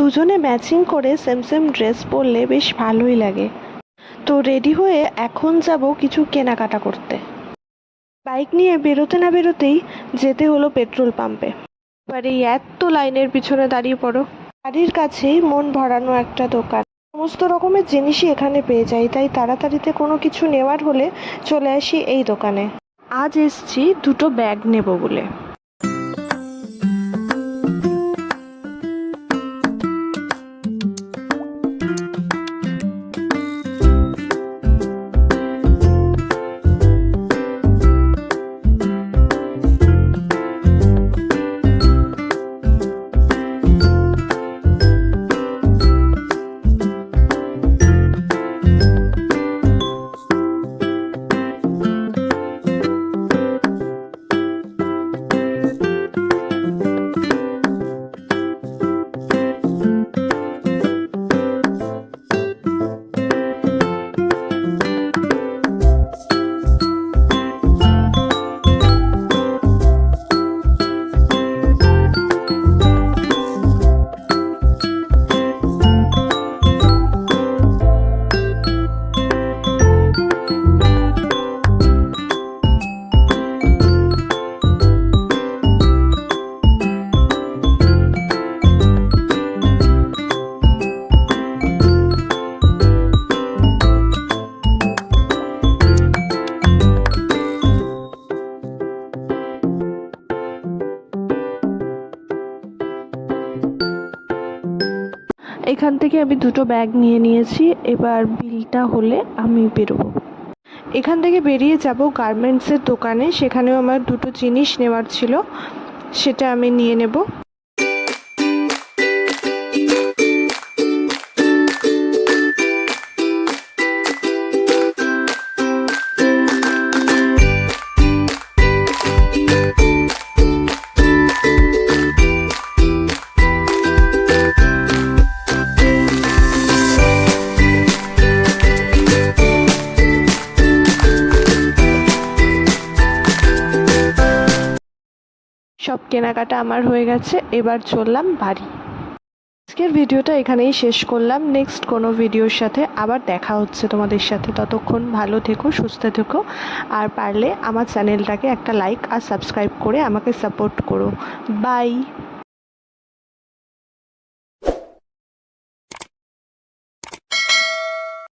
দুজনে ম্যাচিং করে same same dress পরলে বেশ ভালোই লাগে। তো রেডি হয়ে এখন যাব কিছু কেনাকাটা করতে। বাইক নিয়ে বেরোতে না বেরোতেই যেতে হলো পেট্রোল পাম্পে। এবার এই এত লাইনের পিছনে দাঁড়িয়ে পড়ো। বাড়ির কাছেই মন ভরানো একটা দোকান। সমস্ত রকমের জিনিসই এখানে পেয়ে যাই, তাই তাড়াতাড়িতে কোনো কিছু নেওয়ার হলে চলে আসি এই দোকানে। আজ এসছি দুটো ব্যাগ নেব বলে। এখান থেকে আমি দুটো ব্যাগ নিয়ে নিয়েছি। এবার বিলটা হলে আমি বেরোবো। এখান থেকে বেরিয়ে যাব গার্মেন্টসের দোকানে। সেখানেও আমার দুটো জিনিস নেওয়ার ছিল। সেটা আমি নিয়ে নেব। সব কেনাকাটা আমার হয়ে গেছে, এবার চললাম বাড়ি। আজকের ভিডিওটা এখানেই শেষ করলাম। নেক্সট কোনো ভিডিওর সাথে আবার দেখা হচ্ছে তোমাদের সাথে। ততক্ষণ ভালো থেকো, সুস্থ থেকো, আর পারলে আমার চ্যানেলটাকে একটা লাইক আর সাবস্ক্রাইব করে আমাকে সাপোর্ট করো। বাই